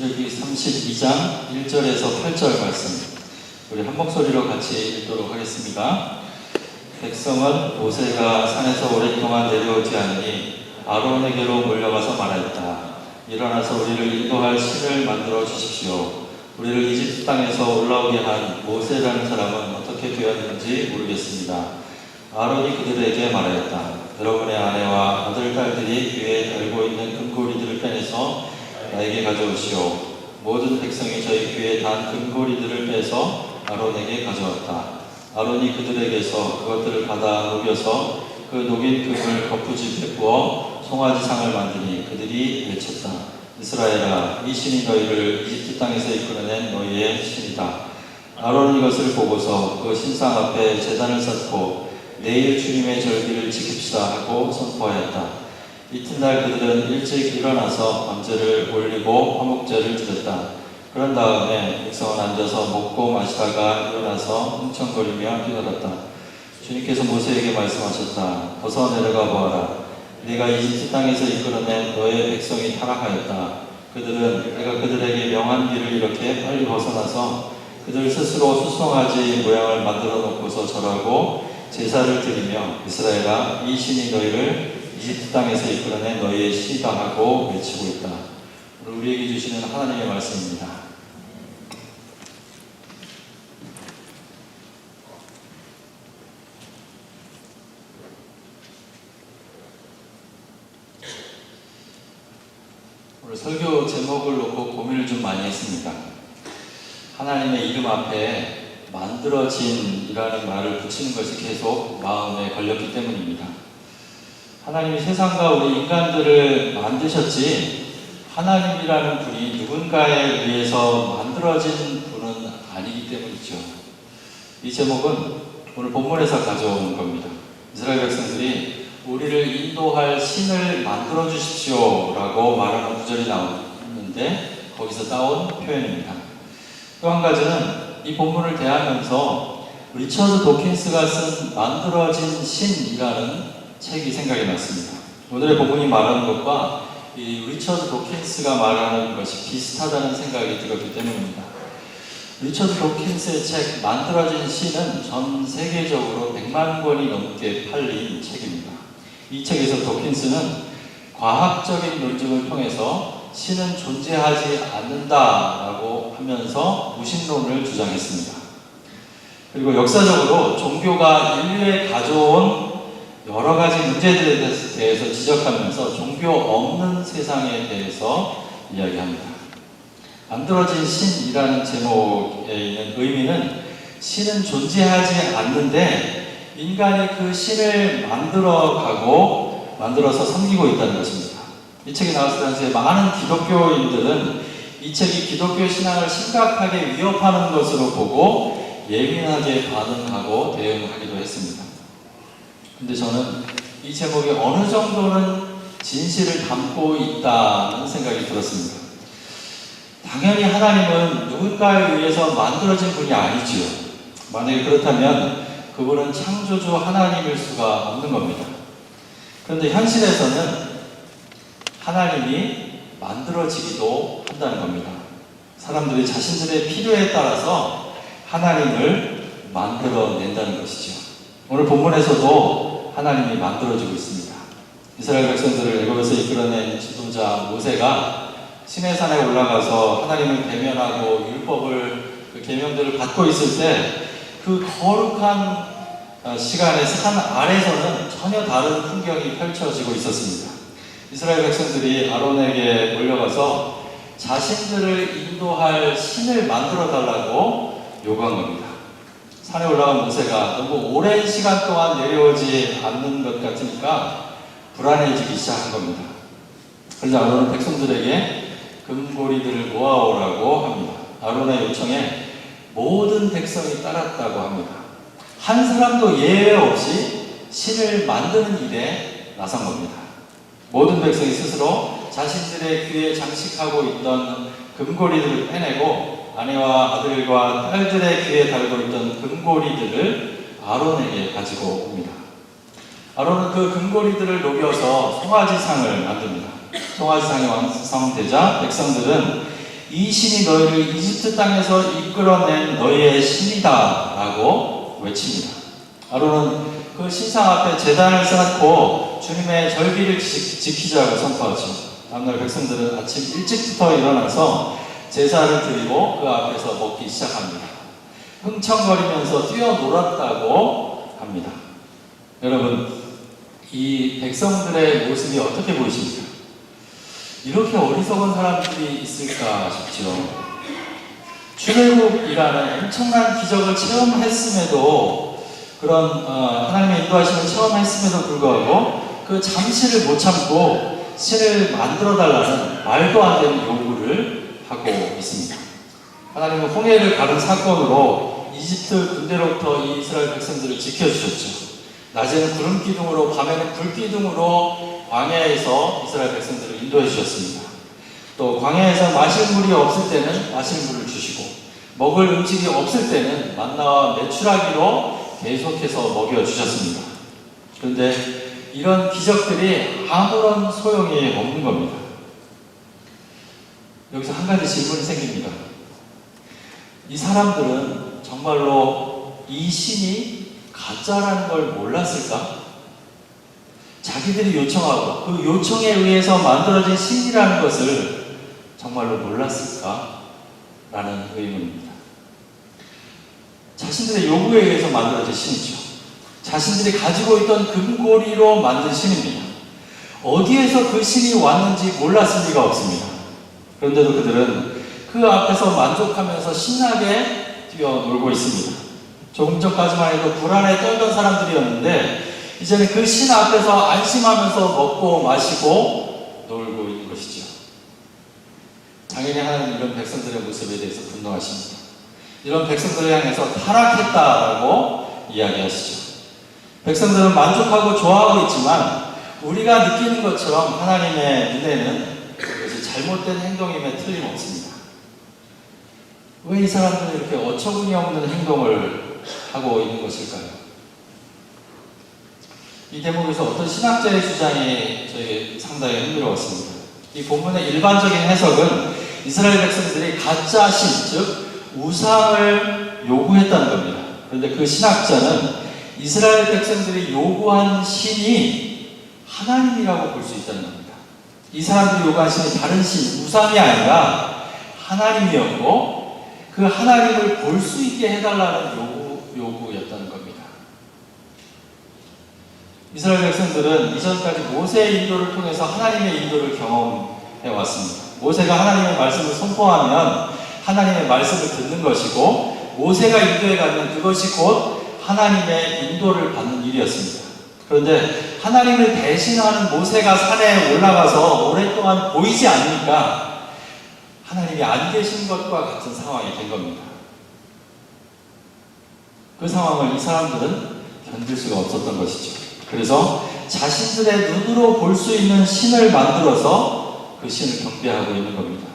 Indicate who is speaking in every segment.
Speaker 1: 출애굽기 32장 1절에서 8절 말씀 우리 한 목소리로 같이 읽도록 하겠습니다. 백성은 모세가 산에서 오랫동안 내려오지 않으니 아론에게로 몰려가서 말하였다. 일어나서 우리를 인도할 신을 만들어 주십시오. 우리를 이집트 땅에서 올라오게 한 모세라는 사람은 어떻게 되었는지 모르겠습니다. 아론이 그들에게 말하였다. 여러분의 아내와 아들, 딸들이 귀에 달고 있는 금고리들을 빼내서 나에게 가져오시오. 모든 백성이 저희 귀에 단 금고리들을 빼서 아론에게 가져왔다. 아론이 그들에게서 그것들을 받아 녹여서 그 녹인 금을 거푸집에 부어 송아지상을 만드니 그들이 외쳤다. 이스라엘아, 이 신이 너희를 이집트 땅에서 이끌어낸 너희의 신이다. 아론은 이것을 보고서 그 신상 앞에 제단을 쌓고 내일 주님의 절기를 지킵시다 하고 선포하였다. 이튿날 그들은 일찍 일어나서 번제를 올리고 화목제를 드렸다. 그런 다음에 백성은 앉아서 먹고 마시다가 일어나서 흥청거리며 뛰놀았다. 주님께서 모세에게 말씀하셨다. 어서 내려가 보아라. 네가 이집트 땅에서 이끌어낸 너의 백성이 타락하였다. 그들은 내가 그들에게 명한 길을 이렇게 빨리 벗어나서 그들 스스로 수송아지 모양을 만들어 놓고서 절하고 제사를 드리며 이스라엘아 이 신이 너희를 이집트 땅에서 이끌어낸 너희의 신이다 하고 외치고 있다. 오늘 우리에게 주시는 하나님의 말씀입니다. 오늘 설교 제목을 놓고 고민을 좀 많이 했습니다. 하나님의 이름 앞에 만들어진이라는 말을 붙이는 것이 계속 마음에 걸렸기 때문입니다. 하나님이 세상과 우리 인간들을 만드셨지 하나님이라는 분이 누군가에 의해서 만들어진 분은 아니기 때문이죠. 이 제목은 오늘 본문에서 가져온 겁니다. 이스라엘 백성들이 우리를 인도할 신을 만들어 주십시오 라고 말하는 구절이 나오는데 거기서 따온 표현입니다. 또 한 가지는 이 본문을 대하면서 리처드 도킨스가 쓴 만들어진 신이라는 책이 생각이 났습니다. 오늘의 본문이 말하는 것과 이 리처드 도킨스가 말하는 것이 비슷하다는 생각이 들었기 때문입니다. 리처드 도킨스의 책 만들어진 신은 전 세계적으로 100만 권이 넘게 팔린 책입니다. 이 책에서 도킨스는 과학적인 논증을 통해서 신은 존재하지 않는다라고 하면서 무신론을 주장했습니다. 그리고 역사적으로 종교가 인류에 가져온 여러 가지 문제들에 대해서 지적하면서 종교 없는 세상에 대해서 이야기합니다. 만들어진 신이라는 제목에 있는 의미는 신은 존재하지 않는데 인간이 그 신을 만들어가고 만들어서 섬기고 있다는 것입니다. 이 책이 나왔을 당시에 많은 기독교인들은 이 책이 기독교 신앙을 심각하게 위협하는 것으로 보고 예민하게 반응하고 대응하기도 했습니다. 근데 저는 이 제목이 어느 정도는 진실을 담고 있다는 생각이 들었습니다. 당연히 하나님은 누군가에 의해서 만들어진 분이 아니지요. 만약에 그렇다면 그분은 창조주 하나님일 수가 없는 겁니다. 그런데 현실에서는 하나님이 만들어지기도 한다는 겁니다. 사람들이 자신들의 필요에 따라서 하나님을 만들어낸다는 것이죠. 오늘 본문에서도 하나님이 만들어지고 있습니다. 이스라엘 백성들을 애굽에서 이끌어낸 지도자 모세가 시내산에 올라가서 하나님을 대면하고 율법을 그 계명들을 받고 있을 때 그 거룩한 시간에 산 아래서는 전혀 다른 풍경이 펼쳐지고 있었습니다. 이스라엘 백성들이 아론에게 몰려가서 자신들을 인도할 신을 만들어 달라고 요구한 겁니다. 산에 올라간 모세가 너무 오랜 시간 동안 내려오지 않는 것 같으니까 불안해지기 시작한 겁니다. 그래서 아론은 백성들에게 금고리들을 모아오라고 합니다. 아론의 요청에 모든 백성이 따랐다고 합니다. 한 사람도 예외 없이 신을 만드는 일에 나선 겁니다. 모든 백성이 스스로 자신들의 귀에 장식하고 있던 금고리들을 빼내고 아내와 아들과 딸들의 귀에 달고 있던 금고리들을 아론에게 가지고 옵니다. 아론은 그 금고리들을 녹여서 송아지상을 만듭니다. 송아지상이 완성되자 백성들은 이 신이 너희를 이집트 땅에서 이끌어낸 너희의 신이다 라고 외칩니다. 아론은 그 신상 앞에 제단을 쌓고 주님의 절기를 지- 지키자고 선포하죠. 다음날 백성들은 아침 일찍부터 일어나서 제사를 드리고 그 앞에서 먹기 시작합니다. 흥청거리면서 뛰어놀았다고 합니다. 여러분, 이 백성들의 모습이 어떻게 보이십니까? 이렇게 어리석은 사람들이 있을까 싶죠. 출애굽이라는 엄청난 기적을 체험했음에도 그런 어, 하나님의 인도하심을 체험했음에도 불구하고 그 잠시를 못 참고 신을 만들어 달라는 말도 안 되는 요구를 하고 있습니다. 하나님은 홍해를 가른 사건으로 이집트 군대로부터 이 이스라엘 백성들을 지켜주셨죠. 낮에는 구름 기둥으로 밤에는 불 기둥으로 광야에서 이스라엘 백성들을 인도해 주셨습니다. 또 광야에서 마실 물이 없을 때는 마실 물을 주시고 먹을 음식이 없을 때는 만나와 메추라기로 계속해서 먹여 주셨습니다. 그런데 이런 기적들이 아무런 소용이 없는 겁니다. 여기서 한 가지 질문이 생깁니다. 이 사람들은 정말로 이 신이 가짜라는 걸 몰랐을까? 자기들이 요청하고 그 요청에 의해서 만들어진 신이라는 것을 정말로 몰랐을까? 라는 의문입니다. 자신들의 요구에 의해서 만들어진 신이죠. 자신들이 가지고 있던 금고리로 만든 신입니다. 어디에서 그 신이 왔는지 몰랐을 리가 없습니다. 그런데도 그들은 그 앞에서 만족하면서 신나게 뛰어놀고 있습니다. 조금 전까지만 해도 불안에 떨던 사람들이었는데 이제는 그 신 앞에서 안심하면서 먹고 마시고 놀고 있는 것이죠. 당연히 하나님 이런 백성들의 모습에 대해서 분노하십니다. 이런 백성들을 향해서 타락했다라고 이야기하시죠. 백성들은 만족하고 좋아하고 있지만 우리가 느끼는 것처럼 하나님의 눈에는 잘못된 행동임에 틀림없습니다. 왜 이 사람들은 이렇게 어처구니 없는 행동을 하고 있는 것일까요? 이 대목에서 어떤 신학자의 주장이 저에게 상당히 흥미로웠습니다. 이 본문의 일반적인 해석은 이스라엘 백성들이 가짜 신, 즉 우상을 요구했다는 겁니다. 그런데 그 신학자는 이스라엘 백성들이 요구한 신이 하나님이라고 볼 수 있다는 겁니다. 이 사람들이 신이 다른 신, 우상이 아니라 하나님이었고 그 하나님을 볼 수 있게 해달라는 요구, 요구였다는 겁니다. 이스라엘 백성들은 이전까지 모세의 인도를 통해서 하나님의 인도를 경험해 왔습니다. 모세가 하나님의 말씀을 선포하면 하나님의 말씀을 듣는 것이고 모세가 인도해 가면 그것이 곧 하나님의 인도를 받는 일이었습니다. 그런데 하나님을 대신하는 모세가 산에 올라가서 오랫동안 보이지 않으니까 하나님이 안 계신 것과 같은 상황이 된 겁니다. 그 상황을 이 사람들은 견딜 수가 없었던 것이죠. 그래서 자신들의 눈으로 볼 수 있는 신을 만들어서 그 신을 경배하고 있는 겁니다.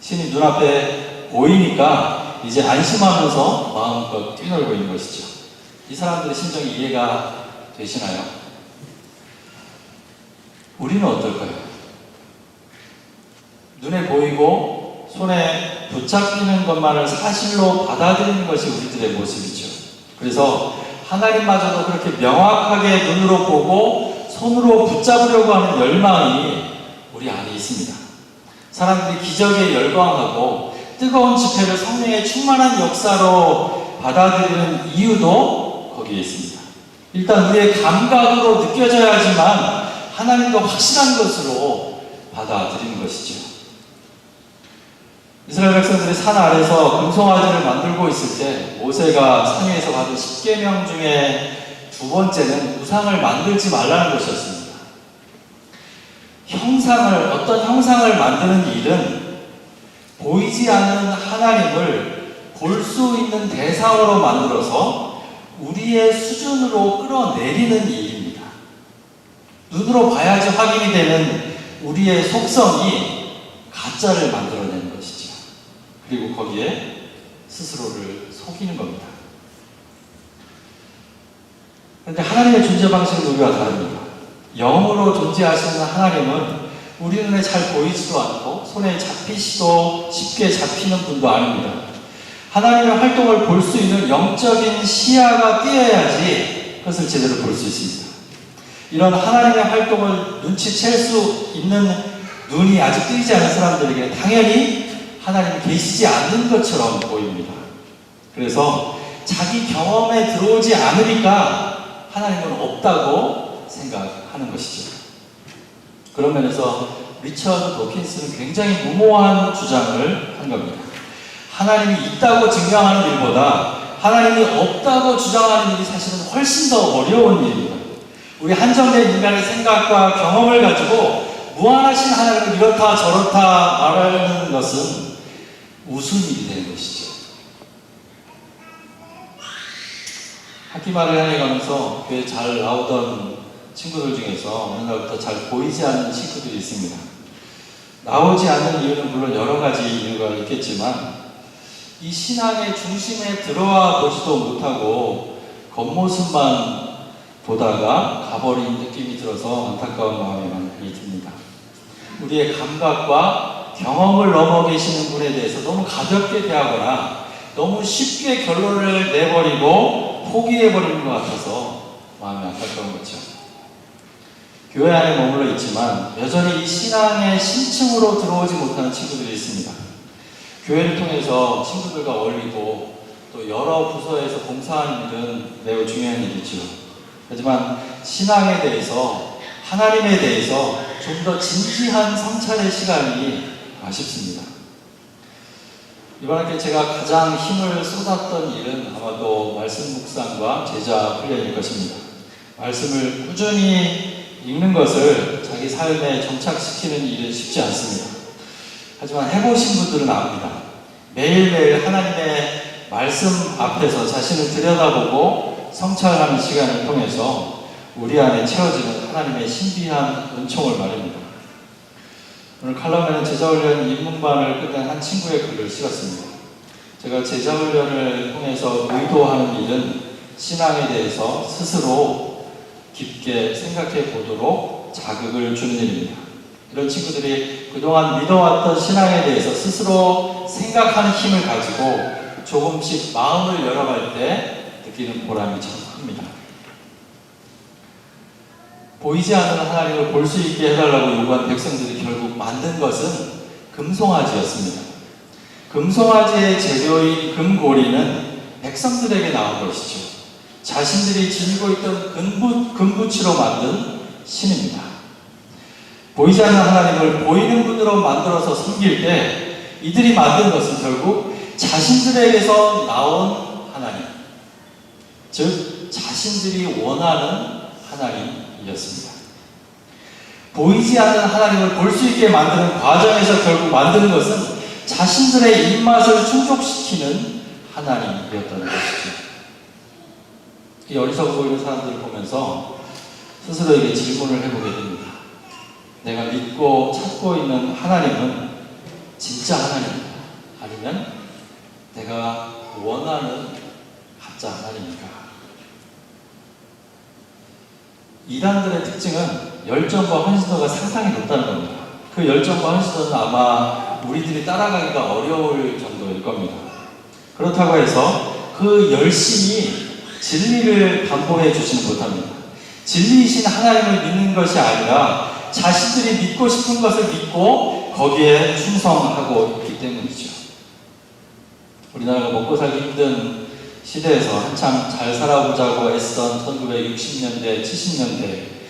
Speaker 1: 신이 눈앞에 보이니까 이제 안심하면서 마음껏 뛰놀고 있는 것이죠. 이 사람들의 심정이 이해가 되시나요? 우리는 어떨까요? 눈에 보이고 손에 붙잡히는 것만을 사실로 받아들이는 것이 우리들의 모습이죠. 그래서 하나님마저도 그렇게 명확하게 눈으로 보고 손으로 붙잡으려고 하는 열망이 우리 안에 있습니다. 사람들이 기적에 열광하고 뜨거운 집회를 성령의 충만한 역사로 받아들이는 이유도 거기에 있습니다. 일단 우리의 감각으로 느껴져야지만 하나님과 확실한 것으로 받아들이는 것이죠. 이스라엘 백성들이 산 아래서 금송아지를 만들고 있을 때 모세가 산 위에서 받은 10계명 중에 두 번째는 우상을 만들지 말라는 것이었습니다. 형상을 어떤 형상을 만드는 일은 보이지 않는 하나님을 볼 수 있는 대상으로 만들어서 우리의 수준으로 끌어내리는 일입니다. 눈으로 봐야지 확인이 되는 우리의 속성이 가짜를 만들어내는 것이죠. 그리고 거기에 스스로를 속이는 겁니다. 그런데 하나님의 존재 방식은 우리와 다릅니다. 영으로 존재하시는 하나님은 우리 눈에 잘 보이지도 않고 손에 잡히시도 쉽게 잡히는 분도 아닙니다. 하나님의 활동을 볼 수 있는 영적인 시야가 뛰어야지 그것을 제대로 볼 수 있습니다. 이런 하나님의 활동을 눈치챌 수 있는 눈이 아직 뜨이지 않은 사람들에게 당연히 하나님이 계시지 않는 것처럼 보입니다. 그래서 자기 경험에 들어오지 않으니까 하나님은 없다고 생각하는 것이죠. 그런 면에서 리처드 도킨스는 굉장히 무모한 주장을 한 겁니다. 하나님이 있다고 증명하는 일보다 하나님이 없다고 주장하는 일이 사실은 훨씬 더 어려운 일입니다. 우리 한정된 인간의 생각과 경험을 가지고 무한하신 하나님을 이렇다 저렇다 말하는 것은 우스일이 되는 것이죠. 학기말을 해내가면서 교회 잘 나오던 친구들 중에서 어느 날부터 잘 보이지 않는 친구들이 있습니다. 나오지 않는 이유는 물론 여러 가지 이유가 있겠지만 이 신앙의 중심에 들어와 보지도 못하고 겉모습만 보다가 가버린 느낌이 들어서 안타까운 마음이 많이 듭니다. 우리의 감각과 경험을 넘어 계시는 분에 대해서 너무 가볍게 대하거나 너무 쉽게 결론을 내버리고 포기해버리는 것 같아서 마음이 안타까운 거죠. 교회 안에 머물러 있지만 여전히 이 신앙의 심층으로 들어오지 못하는 친구들이 있습니다. 교회를 통해서 친구들과 어울리고 또 여러 부서에서 봉사하는 일은 매우 중요한 일이죠. 하지만 신앙에 대해서 하나님에 대해서 좀 더 진지한 성찰의 시간이 아쉽습니다. 이번 학기 제가 가장 힘을 쏟았던 일은 아마도 말씀 묵상과 제자 훈련일 것입니다. 말씀을 꾸준히 읽는 것을 자기 삶에 정착시키는 일은 쉽지 않습니다. 하지만 해보신 분들은 압니다. 매일매일 하나님의 말씀 앞에서 자신을 들여다보고 성찰하는 시간을 통해서 우리 안에 채워지는 하나님의 신비한 은총을 말입니다. 오늘 칼럼에는 제자훈련 입문반을 끝낸 한 친구의 글을 실었습니다. 제가 제자훈련을 통해서 의도하는 일은 신앙에 대해서 스스로 깊게 생각해 보도록 자극을 주는 일입니다. 이런 친구들이 그동안 믿어왔던 신앙에 대해서 스스로 생각하는 힘을 가지고 조금씩 마음을 열어갈 때 느끼는 보람이 참 큽니다. 보이지 않는 하나님을 볼 수 있게 해달라고 요구한 백성들이 결국 만든 것은 금송아지였습니다. 금송아지의 재료인 금고리는 백성들에게 나온 것이죠. 자신들이 지니고 있던 금부, 금부치로 만든 신입니다. 보이지 않는 하나님을 보이는 분으로 만들어서 섬길 때 이들이 만든 것은 결국 자신들에게서 나온 하나님, 즉 자신들이 원하는 하나님이었습니다. 보이지 않는 하나님을 볼 수 있게 만드는 과정에서 결국 만드는 것은 자신들의 입맛을 충족시키는 하나님이었다는 것이죠. 이 어리석어 보이는 사람들을 보면서 스스로에게 질문을 해보게 됩니다. 내가 믿고 찾고 있는 하나님은 진짜 하나님입니다. 아니면 내가 원하는 가짜 하나님입니까? 이단들의 특징은 열정과 헌신도가 상당히 높다는 겁니다. 그 열정과 헌신도는 아마 우리들이 따라가기가 어려울 정도일 겁니다. 그렇다고 해서 그 열심이 진리를 담보해 주지는 못합니다. 진리이신 하나님을 믿는 것이 아니라 자신들이 믿고 싶은 것을 믿고 거기에 충성하고 있기 때문이죠. 우리나라가 먹고 살기 힘든 시대에서 한참 잘 살아보자고 애쓰던 1960년대, 70년대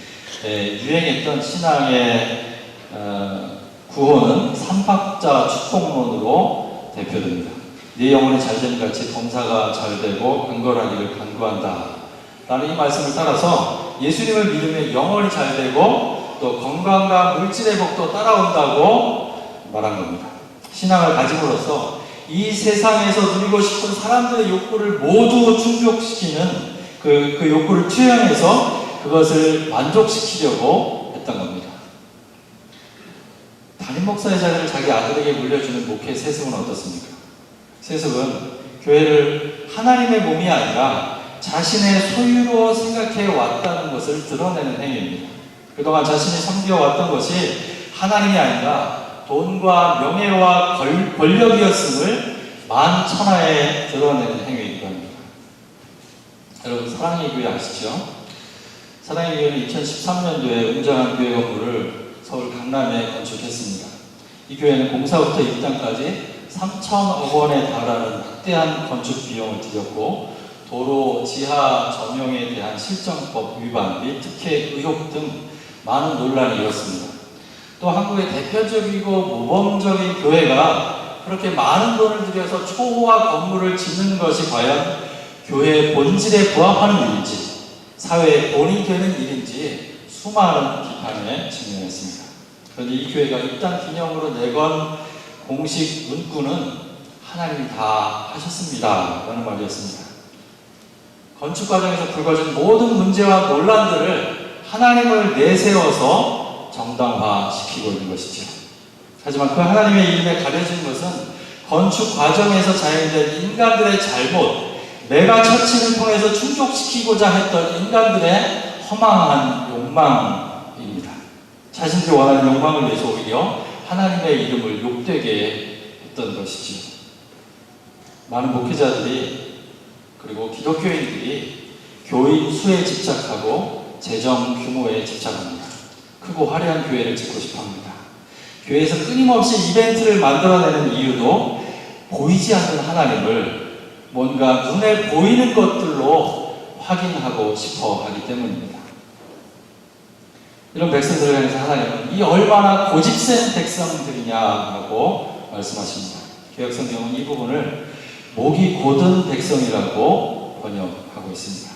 Speaker 1: 유행했던 신앙의 어, 구호는 삼박자 축복론으로 대표됩니다. 네 영혼이 잘되는 같이 범사가 잘 되고 간결하기를 간구한다. 라는 이 말씀을 따라서 예수님을 믿으면 영혼이 잘 되고 또 건강과 물질의 복도 따라온다고 말한 겁니다. 신앙을 가짐으로써 이 세상에서 누리고 싶은 사람들의 욕구를 모두 충족시키는 그, 그 욕구를 투영해서 그것을 만족시키려고 했던 겁니다. 담임 목사의 자리를 자기 아들에게 물려주는 목회 세습은 어떻습니까? 세습은 교회를 하나님의 몸이 아니라 자신의 소유로 생각해 왔다는 것을 드러내는 행위입니다. 그동안 자신이 섬겨왔던 것이 하나님이 아니라 돈과 명예와 권- 권력이었음을 만 천하에 드러내는 행위이기도 합니다. 여러분 사랑의 교회 아시죠? 사랑의 교회는 2013년도에 웅장한 교회 건물을 서울 강남에 건축했습니다. 이 교회는 공사부터 입장까지 3천억 원에 달하는 막대한 건축 비용을 들였고 도로 지하 전용에 대한 실정법 위반 및 특혜 의혹 등 많은 논란이 일었습니다. 또 한국의 대표적이고 모범적인 교회가 그렇게 많은 돈을 들여서 초호화 건물을 짓는 것이 과연 교회의 본질에 부합하는 일인지 사회에 본이 되는 일인지 수많은 비판에 직면했습니다. 그런데 이 교회가 입당 기념으로 내건 공식 문구는 하나님이 다 하셨습니다. 라는 말이었습니다. 건축 과정에서 불거진 모든 문제와 논란들을 하나님을 내세워서 정당화시키고 있는 것이죠. 하지만 그 하나님의 이름에 가려진 것은 건축 과정에서 자연된 인간들의 잘못, 메가 처치를 통해서 충족시키고자 했던 인간들의 허망한 욕망입니다. 자신들이 원하는 욕망을 위해서 오히려 하나님의 이름을 욕되게 했던 것이지요. 많은 목회자들이 그리고 기독교인들이 교인 수에 집착하고 재정 규모에 집착합니다. 크고 화려한 교회를 짓고 싶어 합니다. 교회에서 끊임없이 이벤트를 만들어내는 이유도 보이지 않는 하나님을 뭔가 눈에 보이는 것들로 확인하고 싶어 하기 때문입니다. 이런 백성들을 향해서 하나님은 이 얼마나 고집센 백성들이냐라고 말씀하십니다. 개혁성경은 이 부분을 목이 곧은 백성이라고 번역하고 있습니다.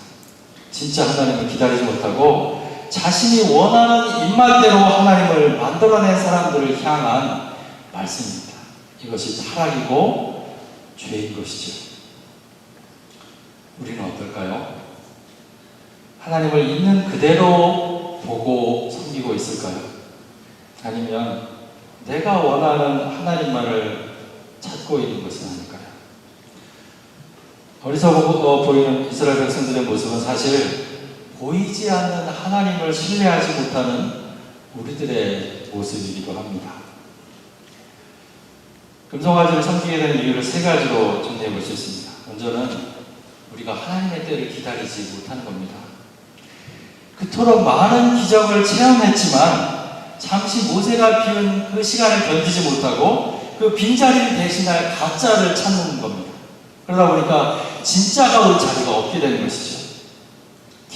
Speaker 1: 진짜 하나님을 기다리지 못하고 자신이 원하는 입맛대로 하나님을 만들어낸 사람들을 향한 말씀입니다. 이것이 타락이고 죄인 것이죠. 우리는 어떨까요? 하나님을 있는 그대로 보고 섬기고 있을까요? 아니면 내가 원하는 하나님만을 찾고 있는 것은 아닐까요? 어리석어 보이는 이스라엘 백성들의 모습은 사실 보이지 않는 하나님을 신뢰하지 못하는 우리들의 모습이기도 합니다. 금송아지를 섬기게 되는 이유를 세 가지로 정리해 볼 수 있습니다. 먼저는 우리가 하나님의 때를 기다리지 못하는 겁니다. 그토록 많은 기적을 체험했지만 잠시 모세가 비운 그 시간을 견디지 못하고 그 빈자리를 대신할 가짜를 찾는 겁니다. 그러다 보니까 진짜가 올 자리가 없게 되는 것이죠.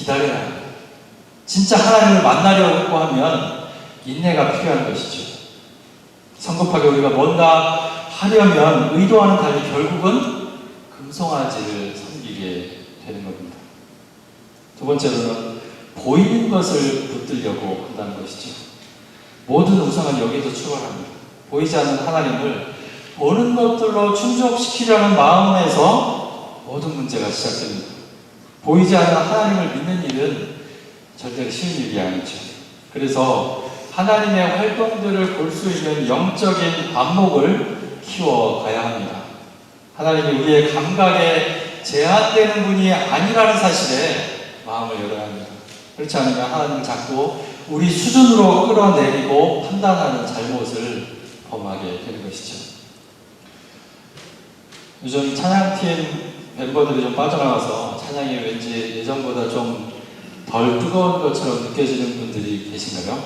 Speaker 1: 합니다. 진짜 하나님을 만나려고 하면 인내가 필요한 것이죠. 성급하게 우리가 뭔가 하려면 의도와는 달리 결국은 금송아지를 섬기게 되는 겁니다. 두 번째로는 보이는 것을 붙들려고 한다는 것이죠. 모든 우상은 여기서 출발합니다. 보이지 않는 하나님을 보는 것들로 충족시키려는 마음에서 모든 문제가 시작됩니다. 보이지 않는 하나님을 믿는 일은 절대로 쉬운 일이 아니죠. 그래서 하나님의 활동들을 볼 수 있는 영적인 안목을 키워가야 합니다. 하나님이 우리의 감각에 제한되는 분이 아니라는 사실에 마음을 열어야 합니다. 그렇지 않으면 하나님을 자꾸 우리 수준으로 끌어내리고 판단하는 잘못을 범하게 되는 것이죠. 요즘 찬양팀 멤버들이 좀 빠져나와서 찬양이 왠지 예전보다 좀 덜 뜨거운 것처럼 느껴지는 분들이 계신가요?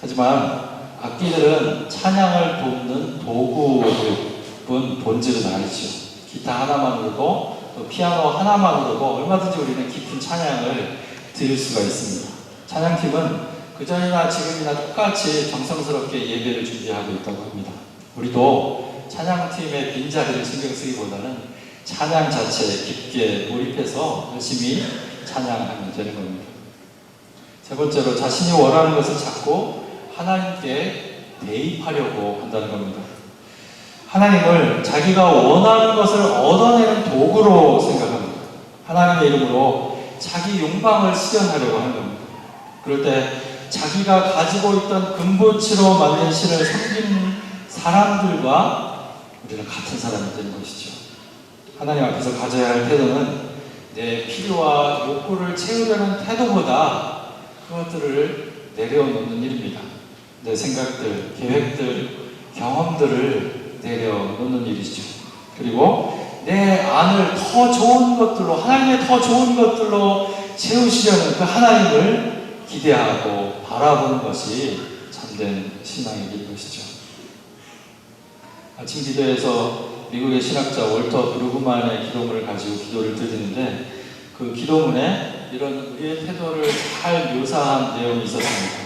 Speaker 1: 하지만 악기들은 찬양을 돕는 도구뿐 본질은 아니죠. 기타 하나만으로도 또 피아노 하나만으로도 얼마든지 우리는 깊은 찬양을 드릴 수가 있습니다. 찬양팀은 그전이나 지금이나 똑같이 정성스럽게 예배를 준비하고 있다고 합니다. 우리도 찬양팀의 빈자리를 신경 쓰기보다는 찬양 자체에 깊게 몰입해서 열심히 찬양하면 되는 겁니다. 세 번째로 자신이 원하는 것을 찾고 하나님께 대입하려고 한다는 겁니다. 하나님을 자기가 원하는 것을 얻어내는 도구로 생각합니다. 하나님의 이름으로 자기 욕망을 실현하려고 하는 겁니다. 그럴 때 자기가 가지고 있던 근본치로 만든 신을 섬기는 사람들과 우리는 같은 사람이 되는 것이죠. 하나님 앞에서 가져야 할 태도는 내 필요와 욕구를 채우려는 태도보다 그것들을 내려놓는 일입니다. 내 생각들, 계획들, 경험들을 내려놓는 일이죠. 그리고 내 안을 더 좋은 것들로 하나님의 더 좋은 것들로 채우시려는 그 하나님을 기대하고 바라보는 것이 참된 신앙의 길 것이죠. 아침 기도에서 미국의 신학자 월터 브루그만의 기도문을 가지고 기도를 드리는데 그 기도문에 이런 우리의 태도를 잘 묘사한 내용이 있었습니다.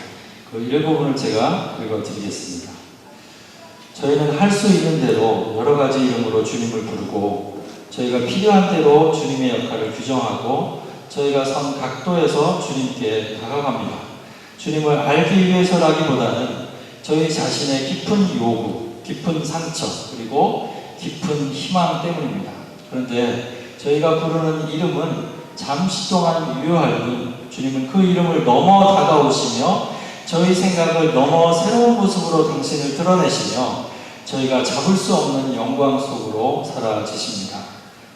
Speaker 1: 그 일부분을 제가 읽어드리겠습니다. 저희는 할 수 있는 대로 여러 가지 이름으로 주님을 부르고 저희가 필요한 대로 주님의 역할을 규정하고 저희가 선 각도에서 주님께 다가갑니다. 주님을 알기 위해서라기보다는 저희 자신의 깊은 요구, 깊은 상처, 그리고 깊은 희망 때문입니다. 그런데 저희가 부르는 이름은 잠시 동안 유효할 뿐 주님은 그 이름을 넘어 다가오시며 저희 생각을 넘어 새로운 모습으로 당신을 드러내시며 저희가 잡을 수 없는 영광 속으로 사라지십니다.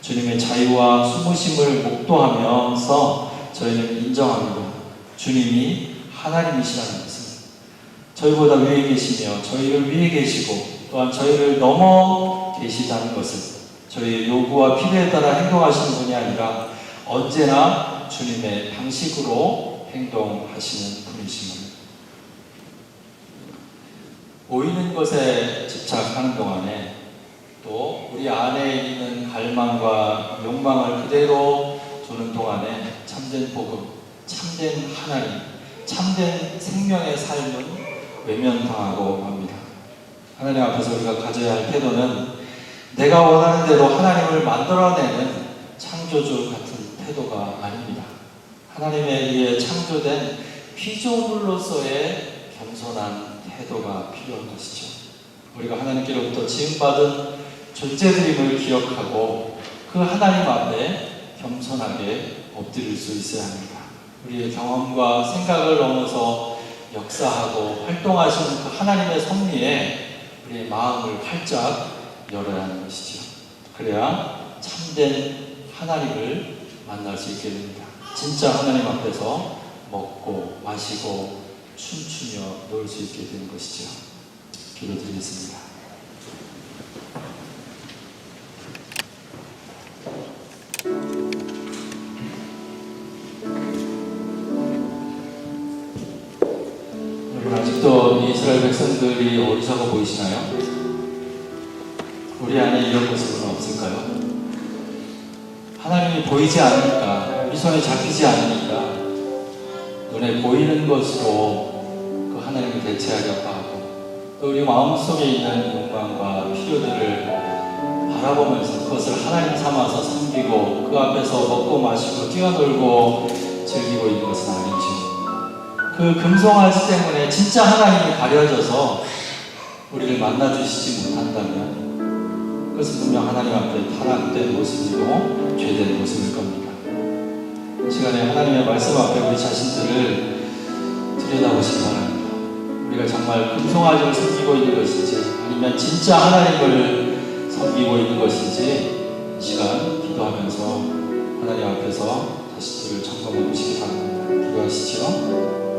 Speaker 1: 주님의 자유와 숨으심을 목도하면서 저희는 인정합니다. 주님이 하나님이시라는 것을. 저희보다 위에 계시며 저희를 위에 계시고 또한 저희를 넘어 계시다는 것을 저희의 요구와 필요에 따라 행동하시는 분이 아니라 언제나 주님의 방식으로 행동하시는 분이심을 보이는 것에 집착하는 동안에 또 우리 안에 있는 갈망과 욕망을 그대로 두는 동안에 참된 복음, 참된 하나님, 참된 생명의 삶은 외면당하고 맙니다. 하나님 앞에서 우리가 가져야 할 태도는 내가 원하는 대로 하나님을 만들어내는 창조주 같은 태도가 아닙니다. 하나님에 의해 창조된 피조물로서의 겸손한 태도가 필요한 것이죠. 우리가 하나님께로부터 지음받은 존재들임을 기억하고 그 하나님 앞에 겸손하게 엎드릴 수 있어야 합니다. 우리의 경험과 생각을 넘어서 역사하고 활동하시는 그 하나님의 섭리에 우리의 마음을 활짝 열어야 하는 것이죠. 그래야 참된 하나님을 만날 수 있게 됩니다. 진짜 하나님 앞에서 먹고 마시고 춤추며 놀 수 있게 되는 것이죠. 기도드리겠습니다. 여러분 아직도 이스라엘 백성들이 어리석어 보이시나요? 우리 안에 이런 모습은 없을까요? 하나님이 보이지 않으니까 우리 손에 잡히지 않으니까 눈에 보이는 것으로 그 하나님을 대체하려고 하고 또 우리 마음속에 있는 욕망과 필요들을 바라보면서 그것을 하나님 삼아서 섬기고 그 앞에서 먹고 마시고 뛰어놀고 즐기고 있는 것은 아니죠. 그 금송아지 때문에 진짜 하나님이 가려져서 우리를 만나주시지 못한다면 그것은 분명 하나님 앞에 타락된 모습이고 죄된 모습일 겁니다. 이 시간에 하나님의 말씀 앞에 우리 자신들을 들여다보시기 바랍니다. 우리가 정말 금송아지를 섬기고 있는 것인지 아니면 진짜 하나님을 섬기고 있는 것인지 이 시간 기도하면서 하나님 앞에서 자신들을 점검해 보시기 바랍니다. 기도하시죠.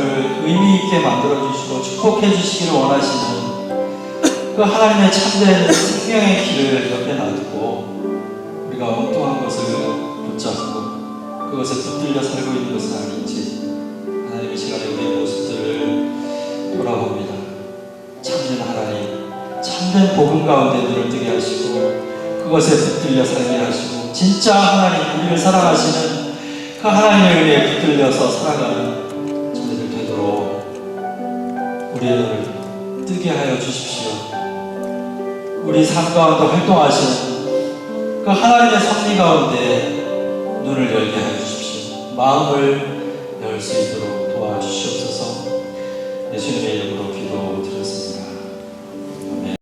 Speaker 1: 저희들의 삶을 의미 있게 만들어 주시고 축복해 주시기를 원하시는 그 하나님의 참된 생명의 길을 옆에 놔두고 우리가 엉뚱한 것을 붙잡고 그것에 붙들려 살고 있는 것은 아닌지 하나님의 시간에 우리의 모습들을 돌아봅니다. 참된 하나님, 참된 복음 가운데 눈을 뜨게 하시고 그것에 붙들려 살게 하시고 진짜 하나님 우리를 사랑하시는 그 하나님의 은혜에 붙들려서 살아가는 눈을 뜨게 하여 주십시오. 우리 삶 가운데 활동하시는 그 하나님의 섭리 가운데 눈을 열게 하여 주십시오. 마음을 열 수 있도록 도와주시옵소서. 예수님의 이름으로